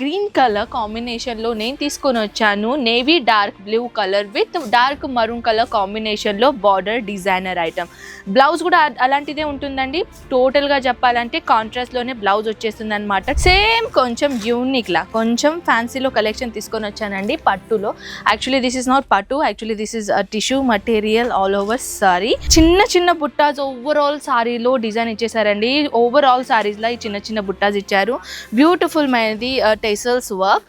Green colour కాంబినేషన్లో నేను తీసుకొని వచ్చాను. Navy dark blue colour with dark maroon colour కాంబినేషన్లో బార్డర్ డిజైనర్ ఐటమ్. బ్లౌజ్ కూడా అలాంటిదే ఉంటుందండి. టోటల్గా చెప్పాలంటే కాంట్రాస్ట్లోనే బ్లౌజ్ వచ్చేస్తుంది అనమాట సేమ్ కొంచెం యూనిక్లా కొంచెం ఫ్యాన్సీలో కలెక్షన్ తీసుకొని వచ్చానండి పట్టులో. యాక్చువల్లీ దిస్ ఇస్ నాట్ పట్టు actually this is tissue material all over sari. చిన్న చిన్న బుట్టాస్ ఓవరాల్ సారీలో డిజైన్ ఇచ్చేసారండి. ఓవరాల్ సారీస్లో ఈ చిన్న చిన్న బుట్టాస్ ఇచ్చారు. బ్యూటిఫుల్ మైనది టెసల్స్ వర్క్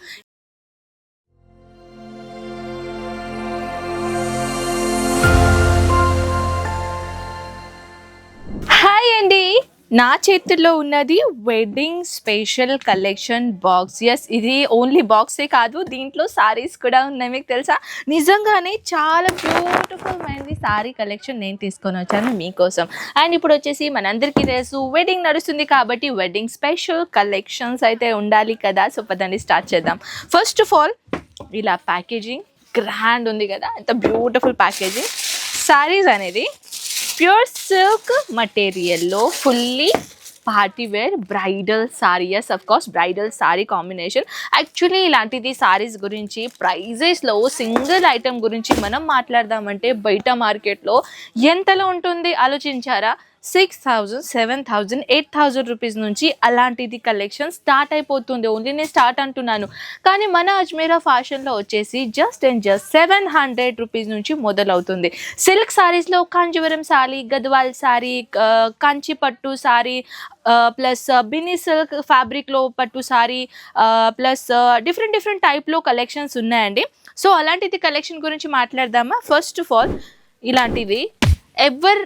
నా చేతుల్లో ఉన్నది wedding special collection box yes ఇది ఓన్లీ బాక్సే కాదు దీంట్లో సారీస్ కూడా ఉన్నాయి మీకు తెలుసా? నిజంగానే చాలా బ్యూటిఫుల్ మైనది సారీ కలెక్షన్ నేను తీసుకొని వచ్చాను మీకోసం. అండ్ ఇప్పుడు వచ్చేసి మనందరికీ తెలుసు వెడ్డింగ్ నడుస్తుంది కాబట్టి వెడ్డింగ్ స్పెషల్ కలెక్షన్స్ అయితే ఉండాలి కదా. సో పదండి స్టార్ట్ చేద్దాం. ఫస్ట్ ఆఫ్ ఆల్ ఇలా ప్యాకేజింగ్ గ్రాండ్ ఉంది కదా. ఎంత బ్యూటిఫుల్ ప్యాకేజింగ్ సారీస్ అనేది pure silk మటీరియల్లో fully party wear bridal sari yes of course bridal sari combination actually ఇలాంటిది సారీస్ గురించి ప్రైజెస్లో సింగిల్ ఐటెం గురించి మనం మాట్లాడదామంటే బయట మార్కెట్లో ఎంతలో ఉంటుంది? ఆలోచించారా? Six thousand seven thousand eight thousand rupees నుంచి అలాంటిది కలెక్షన్ స్టార్ట్ అయిపోతుంది. ఓన్లీ నేను స్టార్ట్ అంటున్నాను. కానీ మన అజ్మీరా ఫ్యాషన్లో వచ్చేసి just and just seven hundred rupees నుంచి మొదలవుతుంది. సిల్క్ శారీస్లో కాంజీవరం శారీ గద్వాల్ శారీ కంచి పట్టు శారీ ప్లస్ బినీ సిల్క్ ఫ్యాబ్రిక్లో పట్టు శారీ ప్లస్ డిఫరెంట్ డిఫరెంట్ టైప్లో కలెక్షన్స్ ఉన్నాయండి. సో అలాంటిది కలెక్షన్ గురించి మాట్లాడదామా? ఫస్ట్ ఆఫ్ ఆల్ ఇలాంటిది ఎవర్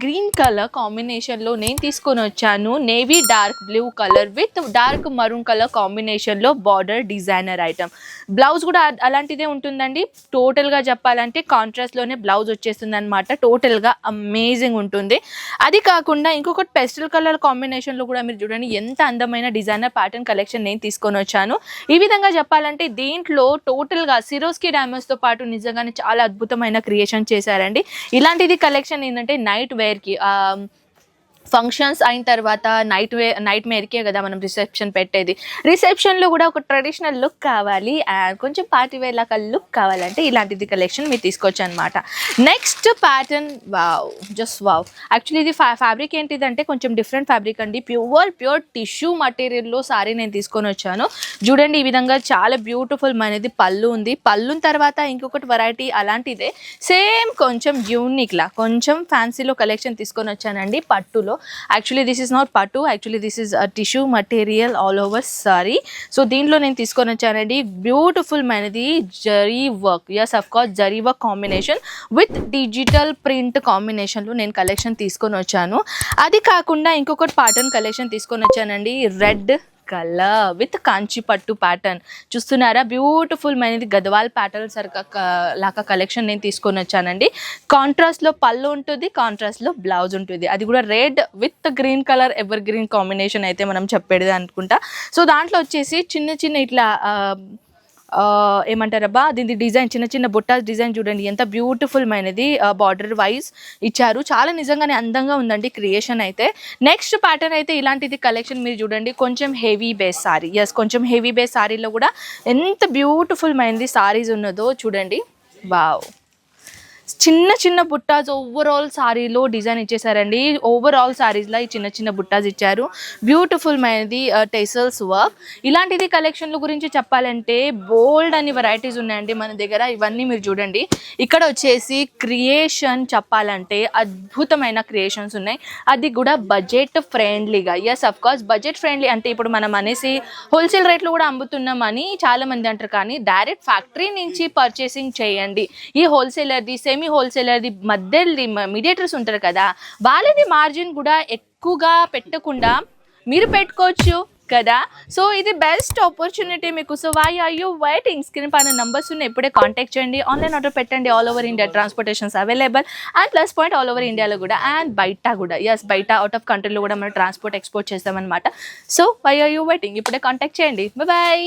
గ్రీన్ కలర్ కాంబినేషన్లో నేను తీసుకొని వచ్చాను. Navy dark blue colour with dark maroon colour కాంబినేషన్లో బార్డర్ డిజైనర్ ఐటమ్ బ్లౌజ్ కూడా అలాంటిదే ఉంటుందండి. టోటల్గా చెప్పాలంటే కాంట్రాస్ట్లోనే బ్లౌజ్ వచ్చేస్తుంది అనమాట టోటల్గా అమేజింగ్ ఉంటుంది. అది కాకుండా ఇంకొకటి పెస్టల్ కలర్ కాంబినేషన్లో కూడా మీరు చూడండి ఎంత అందమైన డిజైనర్ ప్యాటర్న్ కలెక్షన్ నేను తీసుకొని వచ్చాను. ఈ విధంగా చెప్పాలంటే దీంట్లో టోటల్గా సిరోస్కి తో పాటు నిజంగానే చాలా అద్భుతమైన క్రియేషన్ చేశారండి. ఇలాంటిది కలెక్షన్ ఏంటంటే నైట్ వేర్కి ఫంక్షన్స్ అయిన తర్వాత నైట్ వే నైట్ మేరకే కదా మనం రిసెప్షన్ పెట్టేది. రిసెప్షన్లో కూడా ఒక ట్రెడిషనల్ లుక్ కావాలి. అండ్ కొంచెం పార్టీ వేర్ లాగా లుక్ కావాలంటే ఇలాంటిది కలెక్షన్ మీరు తీసుకోవచ్చు అనమాట next pattern wow just wow actually ఇది ఫ్యా ఫ్యాబ్రిక్ ఏంటిదంటే కొంచెం డిఫరెంట్ ఫ్యాబ్రిక్ అండి. ప్యూర్ ప్యూర్ టిష్యూ మటీరియల్లో సారీ నేను తీసుకొని వచ్చాను. చూడండి ఈ విధంగా చాలా బ్యూటిఫుల్ అనేది పళ్ళు ఉంది. పళ్ళున తర్వాత ఇంకొకటి వెరైటీ అలాంటిదే. సేమ్ కొంచెం యూనిక్లా కొంచెం ఫ్యాన్సీలో కలెక్షన్ తీసుకొని వచ్చానండి పట్టులో. Actually this is not pattu. Actually this is tissue material all over sari so దీంట్లో నేను తీసుకొని వచ్చానండి బ్యూటిఫుల్ మైనది zari work yes of course zari work combination with digital print కాంబినేషన్లో నేను కలెక్షన్ తీసుకొని వచ్చాను. అది కాకుండా ఇంకొకటి ప్యాటర్న్ కలెక్షన్ తీసుకొని వచ్చానండి. రెడ్ కలర్ విత్ కాంచి పట్టు ప్యాటర్న్ చూస్తున్నారా? బ్యూటిఫుల్ మైనది గద్వాల్ ప్యాటర్న్ సరిగా లాగా కలెక్షన్ నేను తీసుకొని వచ్చానండి. కాంట్రాస్ట్లో పళ్ళు ఉంటుంది కాంట్రాస్ట్లో బ్లౌజ్ ఉంటుంది. అది కూడా red with green colour evergreen combination అయితే మనం చెప్పేది అనుకుంటా. సో దాంట్లో వచ్చేసి చిన్న చిన్న ఇట్లా ఏమంటారబ్బా దీని డిజైన్ చిన్న చిన్న బుట్టాస్ డిజైన్ చూడండి. ఎంత బ్యూటిఫుల్ మైనది బార్డర్ వైజ్ ఇచ్చారు. చాలా నిజంగానే అందంగా ఉందండి క్రియేషన్ అయితే. నెక్స్ట్ ప్యాటర్న్ అయితే ఇలాంటిది కలెక్షన్ మీరు చూడండి. కొంచెం హెవీ బేస్ సారీ ఎస్ కొంచెం హెవీ బేస్ సారీలో కూడా ఎంత బ్యూటిఫుల్ మైనది సారీస్ ఉన్నదో చూడండి. వావ్ చిన్న చిన్న బుట్టాస్ ఓవరాల్ సారీలో డిజైన్ ఇచ్చేసారండి. ఓవరాల్ సారీస్లో ఈ చిన్న చిన్న బుట్టాస్ ఇచ్చారు. బ్యూటిఫుల్ మైనది టెసల్స్ వర్క్ ఇలాంటిది కలెక్షన్ల గురించి చెప్పాలంటే బోల్డ్ అని వెరైటీస్ ఉన్నాయండి మన దగ్గర. ఇవన్నీ మీరు చూడండి. ఇక్కడ వచ్చేసి క్రియేషన్ చెప్పాలంటే అద్భుతమైన క్రియేషన్స్ ఉన్నాయి. అది కూడా బడ్జెట్ ఫ్రెండ్లీగా yes of course budget friendly అంటే ఇప్పుడు మనం అనేసి హోల్సేల్ రేట్లు కూడా అమ్ముతున్నామని చాలా మంది అంటారు. కానీ డైరెక్ట్ ఫ్యాక్టరీ నుంచి పర్చేసింగ్ చేయండి. ఈ హోల్సేలర్ది సెమీ హోల్సేలర్ది మధ్యది మీడియేటర్స్ ఉంటారు కదా వాళ్ళది మార్జిన్ కూడా ఎక్కువగా పెట్టకుండా మీరు పెట్టుకోవచ్చు కదా. సో ఇది బెస్ట్ ఆపర్చునిటీ మీకు. So why are you waiting screen పైన నంబర్స్ ఉన్నాయి. ఇప్పుడే కాంటాక్ట్ చేయండి. ఆన్లైన్ ఆర్డర్ పెట్టండి. All over India transportations available and plus point all over ఇండియాలో కూడా. అండ్ బయట కూడా. ఎస్ బయట అవుట్ ఆఫ్ కంట్రీలో కూడా మనం ట్రాన్స్పోర్ట్ ఎక్స్పోర్ట్ చేస్తామన్నమాట. So why are you waiting ఇప్పుడే కాంటాక్ట్ చేయండి. బాయ్